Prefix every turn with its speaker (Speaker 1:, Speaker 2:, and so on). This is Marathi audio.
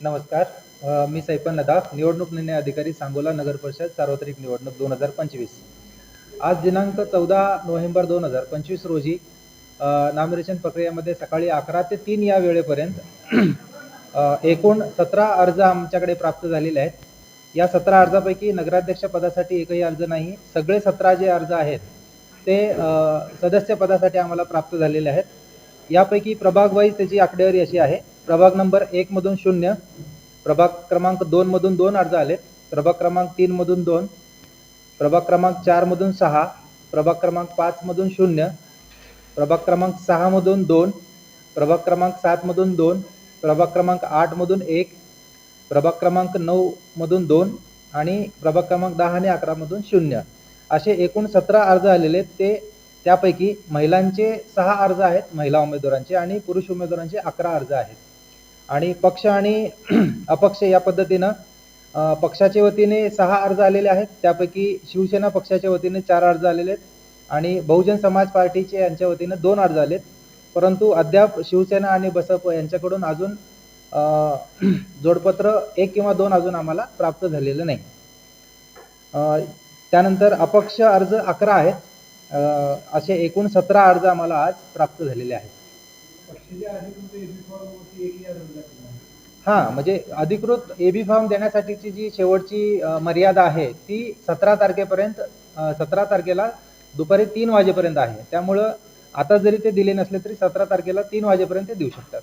Speaker 1: नमस्कार. मी सैपन लदाख निवडणूक निर्णय अधिकारी सांगोला नगर परिषद सार्वत्रिक निवडणूक दोन हजार पंचवीस. आज दिनांक चौदा नोव्हेंबर दोन हजार पंचवीस रोजी अ, प्रक्रियेमध्ये सकाळी अकरा ते तीन या वेळेपर्यंत एकूण सतरा अर्ज आमच्याकडे प्राप्त झालेले आहेत. या सतरा अर्जापैकी नगराध्यक्ष पदासाठी एकही अर्ज नाही सगळे सतरा जे अर्ज आहेत ते सदस्य पदासाठी आम्हाला प्राप्त झालेले आहेत. यापैकी प्रभाग वाईज त्याची आकडेवारी अशी आहे प्रभाग नंबर एक मधून शून्य प्रभाग क्रमांक दोन मधून दोन अर्ज आले. प्रभाग क्रमांक तीन मधून दोन प्रभाग क्रमांक चार मधून सहा प्रभाग क्रमांक पाच मधून शून्य प्रभाग क्रमांक सहा मधून दोन प्रभाग क्रमांक सात मधून दोन प्रभाग क्रमांक आठ मधून एक प्रभाग क्रमांक नऊ मधून दोन आणि प्रभाग क्रमांक दहा आणि अकरा मधून शून्य. असे एकूण सतरा अर्ज आलेले ते त्यापैकी महिलांचे सहा अर्ज आहेत महिला उमेदवारांचे आणि पुरुष उमेदवारांचे अकरा अर्ज आहेत. आणि पक्ष आणि अपक्ष या पद्धतीनं पक्षाच्या वतीने सहा अर्ज आलेले आहेत. त्यापैकी शिवसेना पक्षाच्या वतीने चार अर्ज आलेले आहेत आणि बहुजन समाज पार्टीचे यांच्या वतीने दोन अर्ज आलेत. परंतु अद्याप शिवसेना आणि बसप यांच्याकडून अजून जोडपत्र एक किंवा दोन अजून आम्हाला प्राप्त झालेलं नाही. त्यानंतर अपक्ष अर्ज अकरा आहेत. असे एकूण सतरा अर्ज आम्हाला आज प्राप्त झालेले आहेत. हां म्हणजे अधिकृत ए बी फॉर्म देण्यासाठीची जी शेवटची मर्यादा आहे ती सतरा तारखेपर्यंत सतरा तारखेला दुपारी तीन वाजेपर्यंत आहे. त्यामुळं आता जरी ते दिले नसले तरी सतरा तारखेला तीन वाजेपर्यंत ते देऊ शकतात.